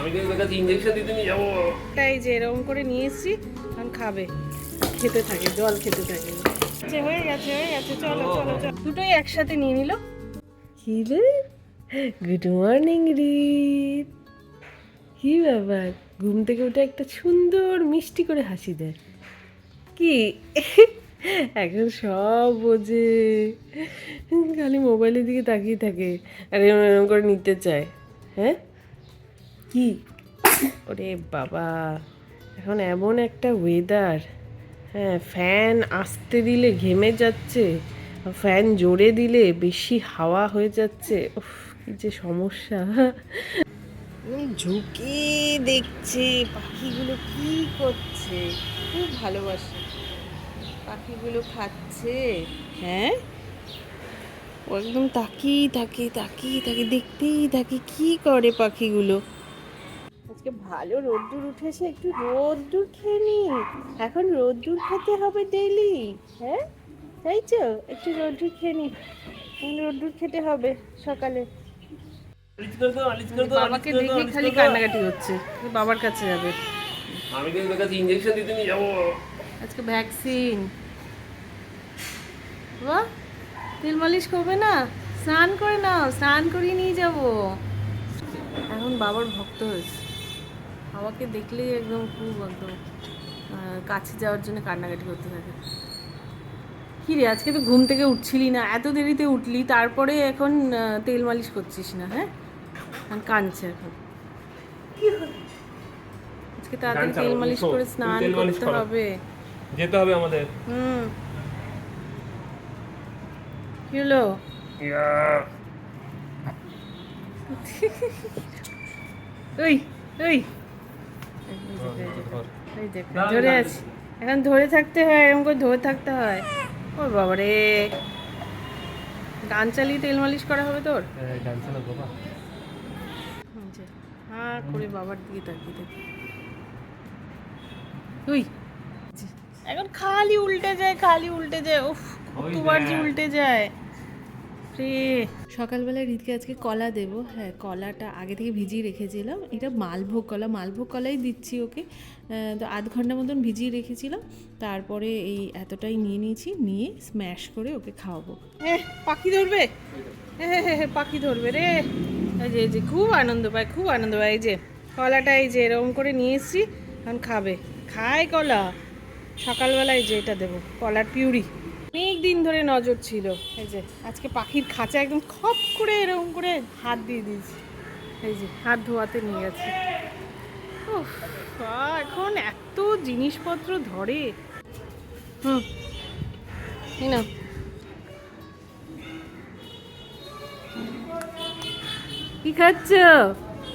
আমি তো কাছে ইঞ্জেকশন দিতে নিয়ে যাব। তাই যে এরকম করে নিয়ে এসছি এখন খাবে। খেতে থাকে জল খেতে থাকে। আচ্ছা হয়ে গেছে হয়ে গেছে চলো চলো চলো। দুটোই একসাথে নিয়ে নিল। কি রে? Good morning Rit. কি ব্যাপার? ঘুম থেকে উঠে একটা সুন্দর মিষ্টি করে হাসি দেয় কি? এখন সব বোঝে। খালি মোবাইলের দিকে তাকিয়ে থাকে। আর এরকম করে নিতে চায়। হ্যাঁ? কি? ওরে বাবা, এখন এমন একটা ওয়েদার হ্যাঁ ফ্যান আসতে দিলে ঘেমে যাচ্ছে ফ্যান জোরে দিলে বেশি হাওয়া হয়ে যাচ্ছে। কি যে সমস্যা। ঝুঁকে দেখছে, পাখিগুলো কি করছে? খুব ভালোবাসে। পাখিগুলো খাচ্ছে। হ্যাঁ? ও একদম তাকিয়ে থাকে তাকিয়ে থাকে দেখতেই থাকে কি করে পাখিগুলো? আজকে ভালো রোদ্দুর উঠেছে একটু রোদ্দুর খেয়ে নি এখন রোদ্দুর খেতে হবে ডেইলি হ্যাঁ? তাই তো? একটু রোদ্দুর খেয়ে নি রোদ্দুর খেতে হবে সকালে। বাবাকে দেখে খালি কান্নাকাটি হচ্ছে। বাবার কাছে যাবে। আমি তো তোর কাছে ইঞ্জেকশন দিতে নিয়ে যাব। আজকে ভ্যাকসিন বাহ তেল মালিশ করবে না? স্নান করে নাও স্নান করিয়ে নিয়ে যাব। এখন বাবার ভক্ত হয়েছে। বাবাকে দেখলেই একদম খুব একদম কাছে যাওয়ার জন্য কান্নাকাটি করতে থাকে। কি রে আজকে তো ঘুম থেকে উঠছিলি না এত দেরিতে উঠলি তারপরে এখন তেল মালিশ করছিস না হ্যাঁ? কাঁদছে এখন। আজকে তাড়াতাড়ি তেল মালিশ করে স্নান করতে হবে। যেতে হবে আমাদের। হুম। কি হলো? ওই ওই ওই দেখ ধরে আছি। এখন ধরে থাকতে হয় এরকম করে ধরে থাকতে হয়। ও বাবা রে গান চালিয়ে তেল মালিশ করা হবে তোর? গান চালাও বাবা। হ্যাঁ করে বাবার দিকে তাকিয়ে থাকি। তুই? এখন খালি উল্টে যায় খালি উল্টে যায়। উফ কতবার যে উল্টে যায়। রে সকালবেলায় রিতকে আজকে কলা দেবো। হ্যাঁ কলাটা আগে থেকে ভিজিয়ে রেখেছিলাম। এটা মালভোগ কলা, মালভোগ কলাই দিচ্ছি ওকে। তো আধ ঘণ্টা মতন ভিজিয়ে রেখেছিলাম। তারপরে এই এতটাই নিয়ে নিয়েছি, নিয়ে স্ম্যাশ করে ওকে খাওয়াবো। হ্যাঁ পাখি ধরবে? হ্যাঁ হ্যাঁ হ্যাঁ পাখি ধরবে রে। যে যে, খুব আনন্দ পায়, খুব আনন্দ পায়। এই যে, কলাটা এই যে, এরকম করে নিয়ে এসছি, এখন খাবে। খায় কলা। সকালবেলায় যে এটা দেবো, কলার পিউরি। অনেক দিন ধরে নজর ছিল। এই যে, আজকে পাখির খাঁচা একদম খপ করে এরকম করে হাত দিয়ে দিয়েছি। এই যে, হাত ধোয়াতে নিয়ে গেছে। এখন এত জিনিসপত্র ধরে। হুম নাও। কি খাচ্ছ?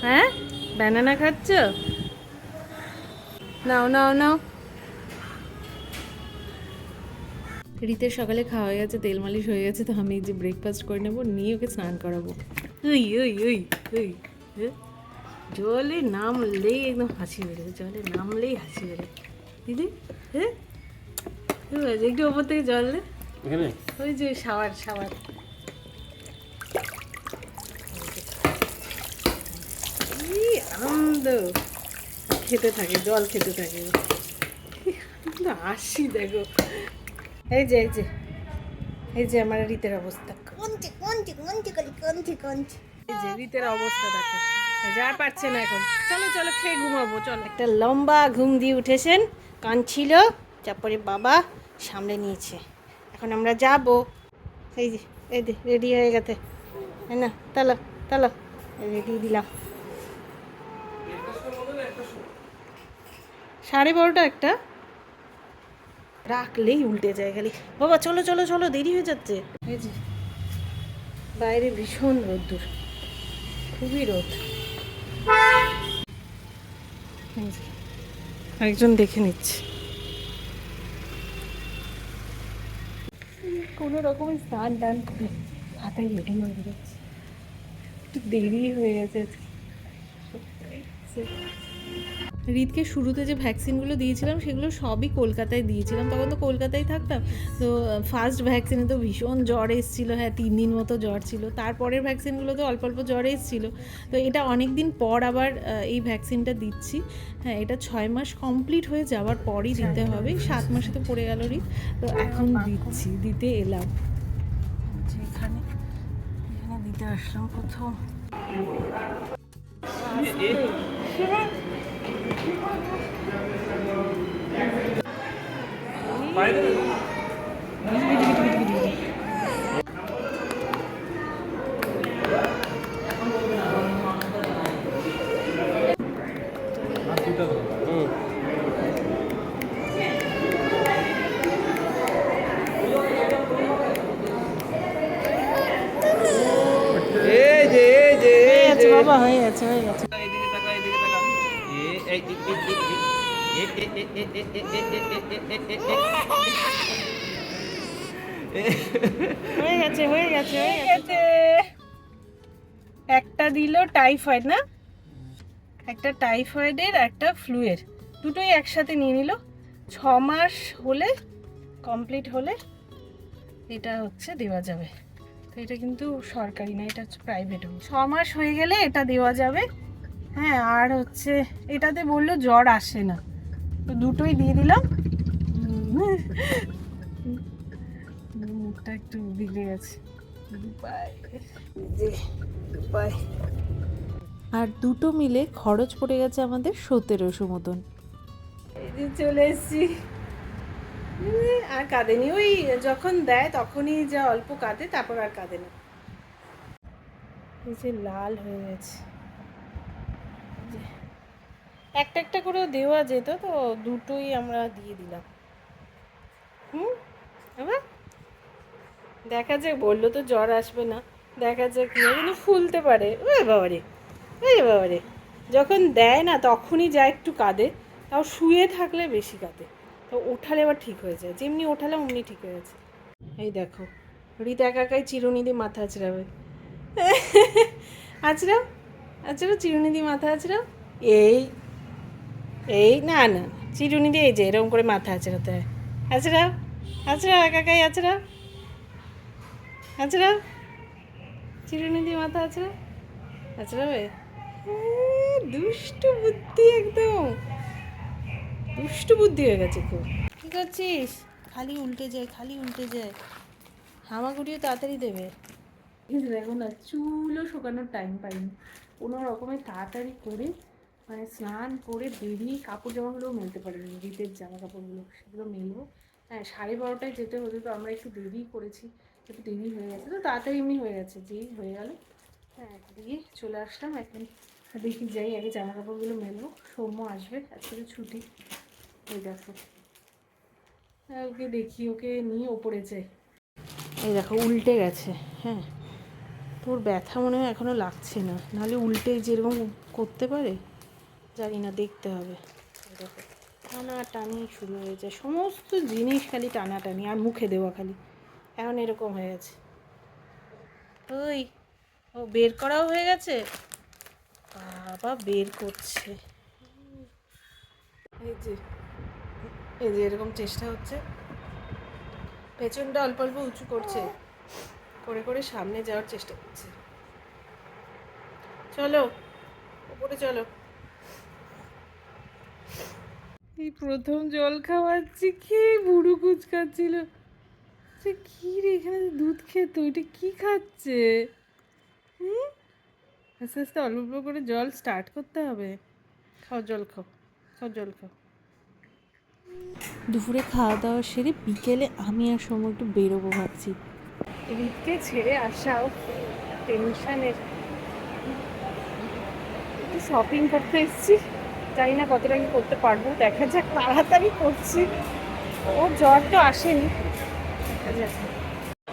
হ্যাঁ? ব্যানানা খাচ্ছ? নাও নাও নাও। রীতের সকালে খাওয়া হয়ে গেছে তেল মালিশ হয়ে গেছে তো আমি এই যে ব্রেকফাস্ট করে নেব নিয়ে ওকে স্নান করাবো। ওই ওই ওই ওই হ্যাঁ? জলে নামলেই একদম হাসি বেরোবে জলে নামলেই হাসি বেরোবে দিদি হ্যাঁ? একটু ওপর থেকে জল ওই যে শাওয়ার শাওয়ার। কি আনন্দ। খেতে থাকে জল খেতে থাকে। আসি দেখো। এই যে এই যে। এই যে আমার রীতের অবস্থা। কোনটি কোনটি কোনটি করি কোনটি কোনটি এই যে রীতের অবস্থা দেখো। যে পারছে না এখন। চলো চলো খেয়ে ঘুমাবো চলো। একটা লম্বা ঘুম দিয়ে উঠেছেন। কান ছিল তারপরে বাবা সামলে নিয়েছে। এখন আমরা যাব। এই যে এই যে রেডি হয়ে গেছে। হ্যাঁ না তালো তালো। রেডি দিলাম। সাড়ে বারোটা একটা? রাখলেই উল্টে যায় খালি। বাবা, চলো চলো চলো, দেরি হয়ে যাচ্ছে। বাইরে ভীষণ রোদ্দুর। খুবই রোদ। একজন দেখে নিচ্ছে। কোনো রকমের স্নান টান করে হাতায় রেডি হয়ে যাচ্ছে। একটু দেরি হয়ে গেছে আজকে। রিতকে শুরুতে যে ভ্যাকসিনগুলো দিয়েছিলাম সেগুলো সবই কলকাতায় দিয়েছিলাম। তখন তো কলকাতায় থাকতাম। তো ফার্স্ট ভ্যাকসিনে তো ভীষণ জ্বর এসেছিল। হ্যাঁ তিন দিন মতো জ্বর ছিল। তারপরের ভ্যাকসিনগুলো তো অল্প অল্প জ্বর এসেছিল। তো এটা অনেক দিন পর আবার এই ভ্যাকসিনটা দিচ্ছি। হ্যাঁ এটা ছয় মাস কমপ্লিট হয়ে যাওয়ার পরই দিতে হবে। সাত মাসে তো পড়ে গেল রিত। তো এখন দিচ্ছি দিতে এলাম। যে এখানে এখানে দিতে আসলাম প্রথম বাবা হয়ে গেছে হয়ে গেছে। এদিকে তাকা এদিকে তাকা এই এই। হয়ে গেছে হয়ে গেছে হয়ে গেছে। একটা দিল টাইফয়েড না? একটা টাইফয়েডের একটা ফ্লুয়ের দুটোই একসাথে নিয়ে নিল। ছ মাস হলে কমপ্লিট হলে এটা হচ্ছে দেওয়া যাবে। তো এটা কিন্তু সরকারি না, এটা হচ্ছে প্রাইভেট ছ মাস হয়ে গেলে এটা দেওয়া যাবে। হ্যাঁ আর হচ্ছে, এটাতে বলল জ্বর আসে না। দুটোই দিয়ে দিলাম। মুখটা একটু বিগড়ে গেছে। আর দুটো মিলে খরচ পড়ে গেছে আমাদের সতেরোশো মতন এই যে চলে এসেছি। আর কাঁদেনি। ওই যখন দেয় তখনই যা অল্প কাঁদে তারপর আর কাঁদে না। এই যে লাল হয়ে গেছে। একটা একটা করেও দেওয়া যেত তো দুটোই আমরা দিয়ে দিলাম। হুম? আবার দেখা যাক, বলল তো জ্বর আসবে না। দেখা যাক কিন্তু ফুলতে পারে। ওই বাবারে ওই বাবারে। যখন দেয় না, তখনই যা একটু কাঁদে, তাও শুয়ে থাকলে বেশি কাঁদে। তো ওঠালে আবার ঠিক হয়ে যায়, যেমনি ওঠালে অমনি ঠিক হয়ে গেছে। এই দেখো, রিত একা একাই চিরুনি দিয়ে মাথা আছড়াবে। আছড়াও আছড়াও চিরুনি দিয়ে মাথা আছড়াও। এই এই না না চিরুনি দিয়ে এই যে এরকম করে মাথা আছড়াতে হয়। আছড়াও আছড়াও একা একাই আছড়াও আছড়াও চিরুনি দিয়ে মাথা আছড়াও আছড়াবে উম, দুষ্টু বুদ্ধি একদম। দুষ্টু বুদ্ধি হয়ে গেছে খুব। কি করছিস? খালি উল্টে যায় খালি উল্টে যায়। হামাগুড়িও তাড়াতাড়ি দেবে। দেখো না চুলও শুকানোর টাইম পাইনি। কোনো রকমের তাড়াতাড়ি করে মানে স্নান করে বেরিয়ে কাপড় জামাগুলোও মেলতে পারিনি শীতের জামা কাপড়গুলো সেগুলো মেলবো। হ্যাঁ সাড়ে বারোটায় যেতে হতো তো আমরা একটু দেরি করেছি একটু দেরি হয়ে গেছে তো তাড়াতাড়ি এমনি হয়ে গেছে যেই হয়ে গেল। হ্যাঁ দিয়ে চলে আসলাম এখন। দেখি যাই আগে জামা কাপড়গুলো মেলবো সৌম্য আসবে আজকে ছুটি। এই দেখো। হ্যাঁ, ওকে দেখি ওকে নিয়ে ওপরে যাই। এই দেখো উল্টে গেছে হ্যাঁ। তোর ব্যথা মনে হয় এখনও লাগছে না নাহলে উল্টে যেরকম করতে পারে। জানি না, দেখতে হবে। এই দেখো টানা টানি শুরু হয়ে যায় সমস্ত জিনিস খালি টানাটানি, আর মুখে দেওয়া খালি। এখন এরকম হয়ে গেছে। ওই, ও বের করাও হয়ে গেছে? বাবা, বের করছে। এই যে এই যে এরকম চেষ্টা হচ্ছে। পেছনটা অল্প অল্প উঁচু করছে। করে করে সামনে যাওয়ার চেষ্টা করছে। চলো, উপরে চলো। এই প্রথম জল খাওয়াচ্ছি কি বুড়ো কুচকাচ্ছিল। সে কি রে এখানে দুধ খেত এটা কি খাচ্ছে? হুম? আস্তে আস্তে অল্প অল্প করে জল স্টার্ট করতে হবে। খাও জল খাও খাও জল খাও। দুপুরে খাওয়া দাওয়া সেরে বিকেলে আমি আর সময় একটু বেরোবো ভাবছি। রিতকে ছেড়ে আসাও টেনশনের একটু শপিং করতে এসেছি। জানি না কতটা কি করতে পারব। দেখা যাক, তাড়াতাড়ি করছি। ওর জ্বর তো আসেনি। দেখা যাক।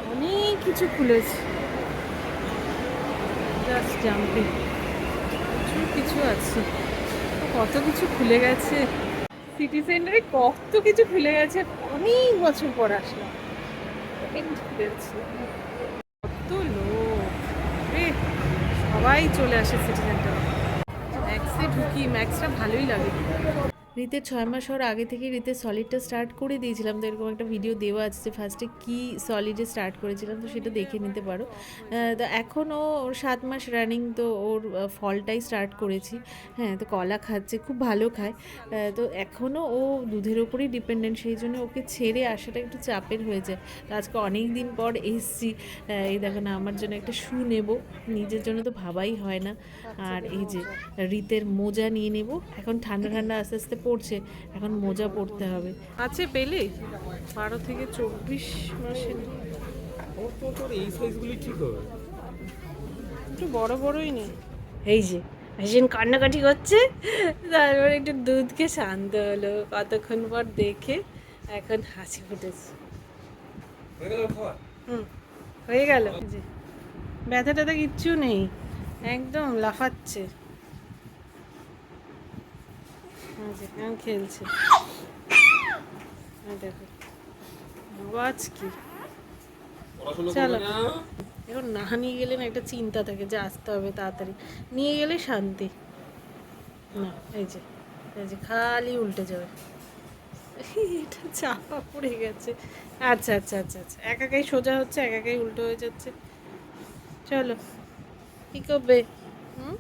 অনেক কিছু খুলেছে। জাস্ট জাম্পিং প্রচুর কিছু আছে। কত কিছু খুলে গেছে। সিটি সেন্টারে কত কিছু খুলে গেছে। অনেক বছর পর আসলাম। কত লোক। সবাই চলে আসে সিটি সেন্টারে ঢুকি ম্যাক্সটা ভালোই লাগে। রিতের ছয় মাস হওয়ার আগে থেকে রিতের সলিডটা স্টার্ট করে দিয়েছিলাম। তো এরকম একটা ভিডিও দেওয়া আছে যে ফার্স্টে কী সলিডে স্টার্ট করেছিলাম, তো সেটা দেখে নিতে পারো। তো এখনও ওর সাত মাস রানিং তো ওর ফলটাই স্টার্ট করেছি। হ্যাঁ তো কলা খাচ্ছে, খুব ভালো খায়। তো এখনও ও দুধের ওপরেই ডিপেন্ডেন্ট সেই জন্য ওকে ছেড়ে আসাটা একটু চাপের হয়ে যায়। তো আজকে অনেক দিন পর এসছি। এই দেখো না আমার জন্য একটা শু নেব। নিজের জন্য তো ভাবাই হয় না। আর এই যে রিতের মোজা নিয়ে নেব। এখন ঠান্ডা ঠান্ডা আস্তে আস্তে পড়ছে এখন মোজা পড়তে হবে। আছে পেলে? বারো থেকে চব্বিশ মাসে। এই সাইজগুলি ঠিক হবে একটু বড় বড়ই নেই এই যে ভীষণ কান্নাকাটি করছে তারপর একটু দুধকে শান্ত হলো কতক্ষণ পর দেখে এখন হাসি ফুটেছে। হুম হয়ে গেল। ব্যথা ট্যাথা কিচ্ছু নেই একদম লাফাচ্ছে। এখন খেলছে। দেখো আওয়াজ কি? চলো। এখন না নিয়ে গেলে না একটা চিন্তা থাকে যে আসতে হবে তাড়াতাড়ি। নিয়ে গেলে শান্তি। না এই যে এই যে খালি উল্টে যাবে। এটা চাপা পড়ে গেছে। আচ্ছা আচ্ছা আচ্ছা আচ্ছা। একাকাই সোজা হচ্ছে একাকাই উল্টো হয়ে যাচ্ছে। চলো কি করবে? হুম?